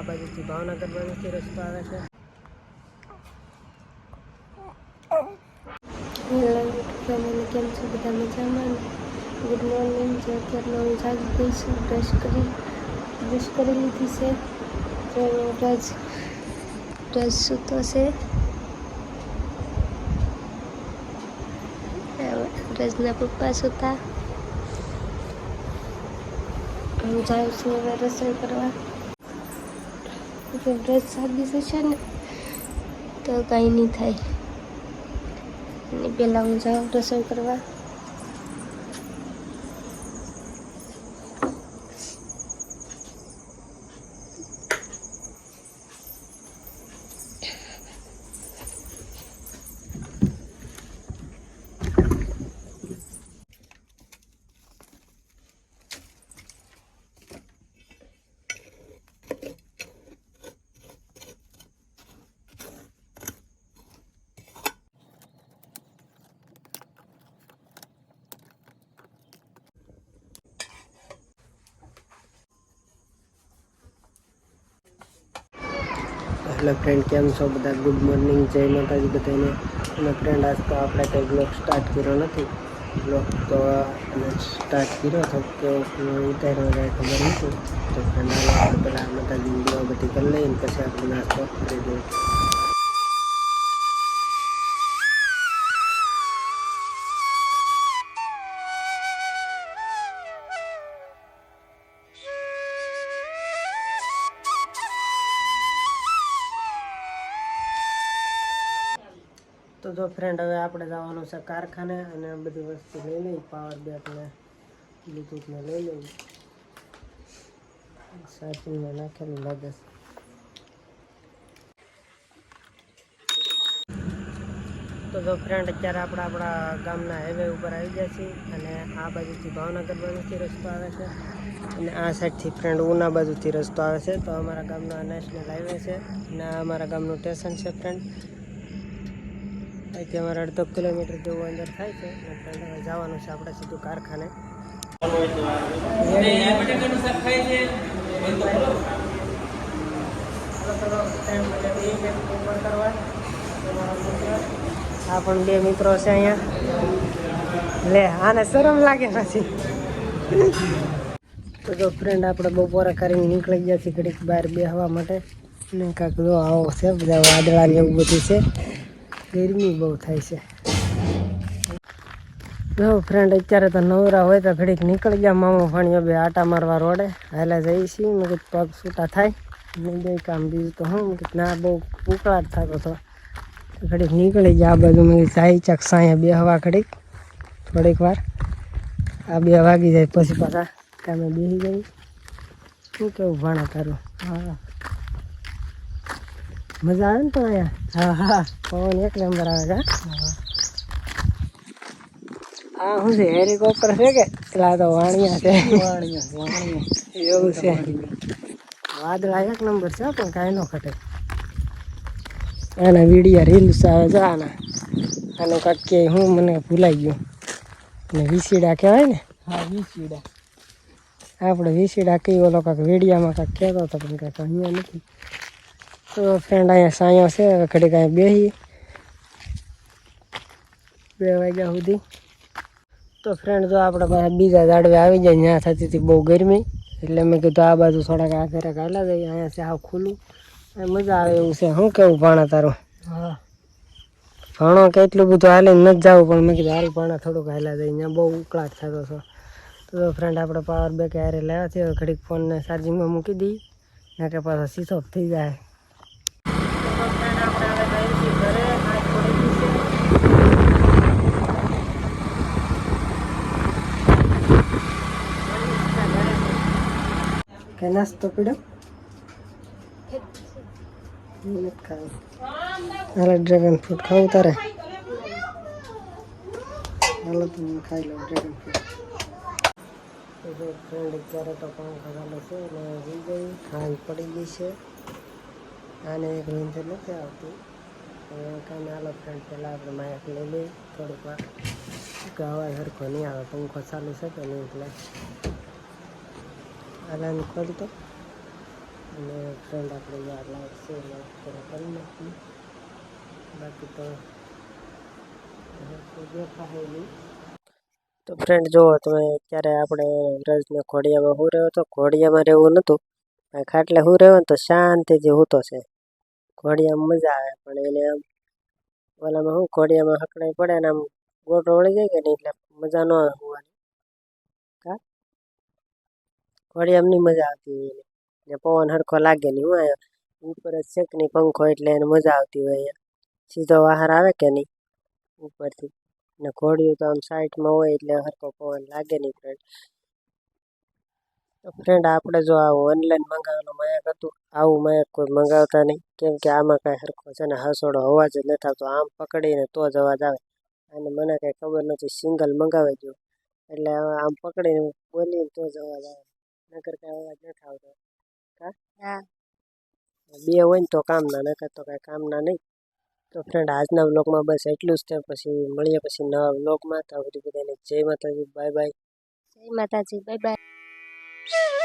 આ બાજુથી ભાવનગર બાજુથી રસ્તો આવે છે. કેમ છો? બધા મજામાં? ગુડ મોર્નિંગ જે અત્યારમાં હું જાગી ગઈ છું બ્રશ કરી બ્રશ કરી લીધી છે. તો બ્રશ રજ સૂતો છે રજના પપ્પા સૂતા. હું જાઉં છું હવે રસોઈ કરવા. બ્રશ સાબી થશે ને તો કાંઈ નહીં થાય. અને પહેલાં હું જાઉં રસોઈ કરવા. હેલો ફ્રેન્ડ કેમ છો? બધા ગુડ મોર્નિંગ જય માતાજી બધાને. અને ફ્રેન્ડ આજ તો આપણે કંઈ બ્લોગ સ્ટાર્ટ કર્યો નથી. બ્લોગ તો સ્ટાર્ટ કર્યો તો કેવો ઉતાર્યો કાંઈ ખબર નથી. તો ફ્રેન્ડ આપણે પહેલાં માતાજીની દુઆ બધી કરી લઈને પછી આપણે નાસ્તો કરી દઈએ. તો જો ફ્રેન્ડ હવે આપણે જવાનું છે કારખાને અને બધી વસ્તુ લઈ લઈ પાવર બેકને ને બ્લૂટૂથ લઈ લઈ. સાચીને નાખેલું લાગે તો જો ફ્રેન્ડ અત્યારે આપણે આપણા ગામના હાઈવે ઉપર આવી ગયા છીએ અને આ બાજુથી ભાવનગર બાજુથી રસ્તો આવે છે અને આ સાઈડથી ફ્રેન્ડ ઉના બાજુથી રસ્તો આવે છે. તો અમારા ગામનો નેશનલ હાઈવે છે અને અમારા ગામનું સ્ટેશન છે ફ્રેન્ડ અહીંથી અમારે અડધો કિલોમીટર જેવું અંદર થાય છે. જવાનું છે આપણે સીધું કારખાને. આ પણ બે મિત્રો છે અહીંયા. લે આને શરમ લાગે નથી તો જો ફ્રેન્ડ આપણે બપોરે કરીને નીકળી ગયા છીએ ઘડીક બહાર બેહવા માટે. ને કાંક જો આવો છે બધા વાદળા ને એવું બધું છે. ગરમી બહુ થાય છે. જો ફ્રેન્ડ અત્યારે તો નવરા હોય તો ઘડીક નીકળી ગયા મામો ભાણીઓ બે આટા મારવા રોડે. હાલે જઈએ છીએ. મેં કીધું પગ છૂટા થાય. નહીં બે કામ બીજું તો હું? કીધું, ના, બહુ ઉકળાટ થતો હતો. ઘડીક નીકળી ગયા આ બાજુ. મેં જાય ચક સાંયે બે હવા ઘડીક. થોડીક વાર. આ બે વાગી જાય, પછી પાછા કામે બેસી જાય શું કેવું ભાણા તારું? હા. મજા આવે ને તો અહીંયા? હા હા. પવન એક નંબર આવે છે આ શું છે હેલિકોપ્ટર છે કે? પેલા તો વાણિયા છે. એવું છે. વાદળા એક નંબર છે પણ કાંઈ ન ખટે આના વિડીયા રીલ્સ આવે છે આના. આનું કાંક કે હું મને ભૂલાઈ ગયું. ને વિસીડા કહેવાય ને? હા વિસીડા. આપણે વિસીડા કઈ ઓલો કાંક વિડીયામાં કાંક કહેતો હતો પણ કાંઈક અહીંયા નથી. તો ફ્રેન્ડ અહીંયા સાયો છે હવે ઘડીક અહીંયા બેસી બે વાગ્યા સુધી. તો ફ્રેન્ડ જો આપણે પાસે બીજા ઝાડવે આવી જાય ત્યાં થતી હતી બહુ ગરમી. એટલે મેં કીધું આ બાજુ થોડાક આ ઘરે હાલા જઈએ અહીંયા છે હાવ ખુલ્લું. મજા આવે એવું છે. શું કેવું ભાણા તારું? હા. ભાણો કેટલું બધું હાલે નથી જવું પણ મેં કીધું હારું ભાણા થોડુંક હાલા જાય અહીંયા બહુ ઉકળાટ થતો હતો. તો ફ્રેન્ડ આપણે પાવર બેક હારે લાવ્યા છે ઘડીક ફોનને ચાર્જિંગમાં મૂકી દઈએ. ના કે પાછો ઓફ થઈ જાય. કે નાસ્તો પીડો હાલે ડ્રેગન ફ્રૂટ ખાવું તારે? હાલો તમે ખાઈ લો ડ્રેગન ફ્રૂટ ફ્રેન્ડ અત્યારે તો પણ ચાલે છે અને રહી ગઈ, ખાંડ પડી ગઈ છે. આને એક નીંદર નથી આવતી. કાંઈ હાલો ફ્રેન્ડ પહેલાં આપણે માયક લઈ લઈએ. થોડીક વાર. અવાજ સરખો નહીં આવે, પંખો ચાલુ છે કે નહીં એટલે. હાલાને ખોલતો અને ફ્રેન્ડ આપણે લાઈટ છે લાઈટ કરી નાખી બાકી તો તો ફ્રેન્ડ જુઓ તમે ક્યારે આપણે રજને ઘોડિયામાં હું રહ્યો હતો ઘોડિયામાં રહેવું નહોતું. ખાટલે હું રહ્યો તો શાંતિથી હૂતો છે. ઘોડિયામાં મજા આવે, પણ એને આમ ઓલામાં શું ઘોડિયામાં હકડાઈ પડે ને આમ ગોટો વળી જાય કે નહીં એટલે મજા ન આવે હોવાની કા ઘોડિયામાં નહીં મજા આવતી હોય એને. ને પવન હરખો લાગે નહીં હું અહીંયા ઉપર જ છે કે નહીં પંખો એટલે એને મજા આવતી હોય સીધો બહાર આવે કે નહીં? ઉપરથી. ને ઘોડિયું તો આમ સાઈડમાં હોય એટલે હરખો પવન લાગે નહીં ફ્રેન્ડ ફ્રેન્ડ આપણે જો આવું ઓનલાઈન મંગાવવાનું માયક હતું, આવું માયક કોઈ મંગાવતા નહીં. કેમ કે આમાં કાંઈ હરખો છે ને હસોડો અવાજ જ નથી આવતો. આમ પકડીને તો જ અવાજ આવે. અને મને કાંઈ ખબર નથી સિંગલ મંગાવી દો એટલે આમ પકડીને બોલીને તો જ અવાજ આવે. નકર કઈ અવાજ ન આવતો કા હા બે હોય ને તો કામના નકર તો કાંઈ કામના નહીં તો ફ્રેન્ડ આજના વ્લોગમાં બસ એટલું જ છે પછી મળીએ પછી નવા વ્લોગમાં તો બધી બધાને જય માતાજી બાય બાય જય માતાજી બાય બાય